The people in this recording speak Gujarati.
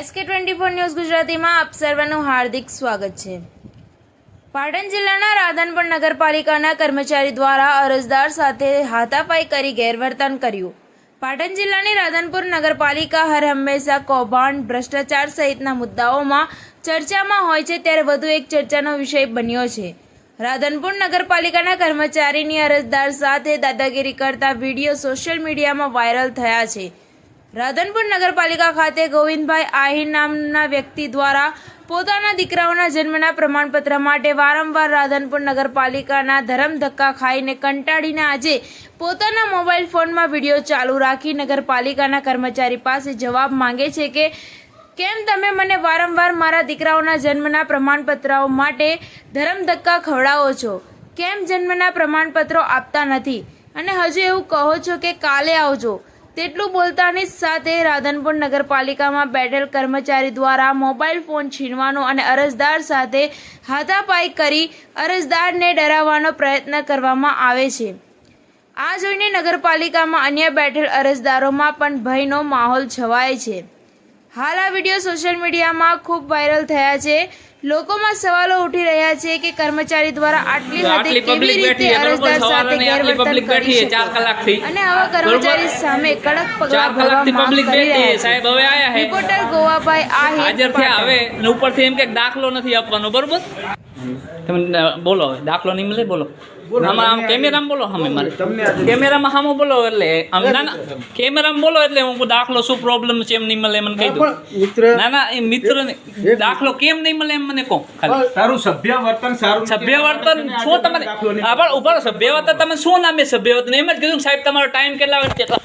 એસકે ટ્વેન્ટી ફોર ન્યૂઝ ગુજરાતીમાં આપ સર્વનું હાર્દિક સ્વાગત છે. પાટણ જિલ્લાના રાધનપુર નગરપાલિકાના કર્મચારી દ્વારા અરજદાર સાથે હાથાપાઈ કરી ગેરવર્તન કર્યું. પાટણ જિલ્લાની રાધનપુર નગરપાલિકા હર હંમેશા કૌભાંડ, ભ્રષ્ટાચાર સહિતના મુદ્દાઓમાં ચર્ચામાં હોય છે ત્યારે વધુ એક ચર્ચાનો વિષય બન્યો છે. રાધનપુર નગરપાલિકાના કર્મચારીની અરજદાર સાથે દાદાગીરી કરતા વીડિયો સોશિયલ મીડિયામાં વાયરલ થયા છે. રાધનપુર નગરપાલિકા ખાતે ગોવિંદભાઈ આહિર નામના વ્યક્તિ દ્વારા પોતાના દીકરાઓના જન્મના પ્રમાણપત્ર માટે વારંવાર રાધનપુર નગરપાલિકાના ધરમ ધક્કા ખાઈને કંટાળીને આજે પોતાના મોબાઈલ ફોનમાં વીડિયો ચાલુ રાખી નગરપાલિકાના કર્મચારી પાસે જવાબ માંગે છે કે, કેમ તમે મને વારંવાર મારા દીકરાઓના જન્મના પ્રમાણપત્રો માટે ધરમ ધક્કા ખવડાવો છો? કેમ જન્મના પ્રમાણપત્રો આપતા નથી? અને હજુ એવું કહો છો કે કાલે આવજો. તેટલું બોલતાની સાથે રાધનપુર નગરપાલિકામાં બેઠેલ કર્મચારી દ્વારા મોબાઈલ ફોન છીનવાનો અને અરજદાર સાથે હાથાપાઈ કરી અરજદારને ડરાવવાનો પ્રયત્ન કરવામાં આવે છે. આ જોઈને નગરપાલિકામાં અન્ય બેઠેલ અરજદારોમાં પણ ભયનો માહોલ છવાય છે. હાલ આ વીડિયો સોશિયલ મીડિયામાં ખૂબ વાયરલ થયા છે. લોકોમાં સવાલો ઉઠી રહ્યા છે કે કર્મચારી દ્વારા આટલી હદે આટલી કેવી રીતે અરજદાર સાથે આટલી ગેરવર્તન પબ્લિક બેઠી કરી ચાર શકે? કલાકથી. અને આવા કર્મચારી સામે કડક પગલાં ભરવા માંગ પબ્લિક કરી બેઠી રહ્યા સાહેબ હવે આયા હે. રિપોર્ટર ગોવાભાઈ આ હાજર થયા હવે ને ઉપરથી એમ કે દાખલો નથી આપવાનો બરોબર? તમે બોલો દાખલો નહીં મળે બોલો. આમાં આમ કેમેરામાં બોલો સામે મારે. કેમેરામાં સામે બોલો એટલે આમ ના ના કેમેરામાં બોલો એટલે હું દાખલો શું પ્રોબ્લેમ છે એમ નહીં મળે એમ કહી દો ના ના એ મિત્ર દાખલો કેમ નહીં મળે એમ મને કહો ખાલી. તારું સભ્ય વર્તન સારું સભ્ય વર્તન શું તમારે? આપણે ઉપર ઊભા સભ્ય વર્તન તમે શું નામે સભ્ય વર્તન એમ જ કીધું સાહેબ તમારો ટાઈમ કેટલા વાગે કેટલા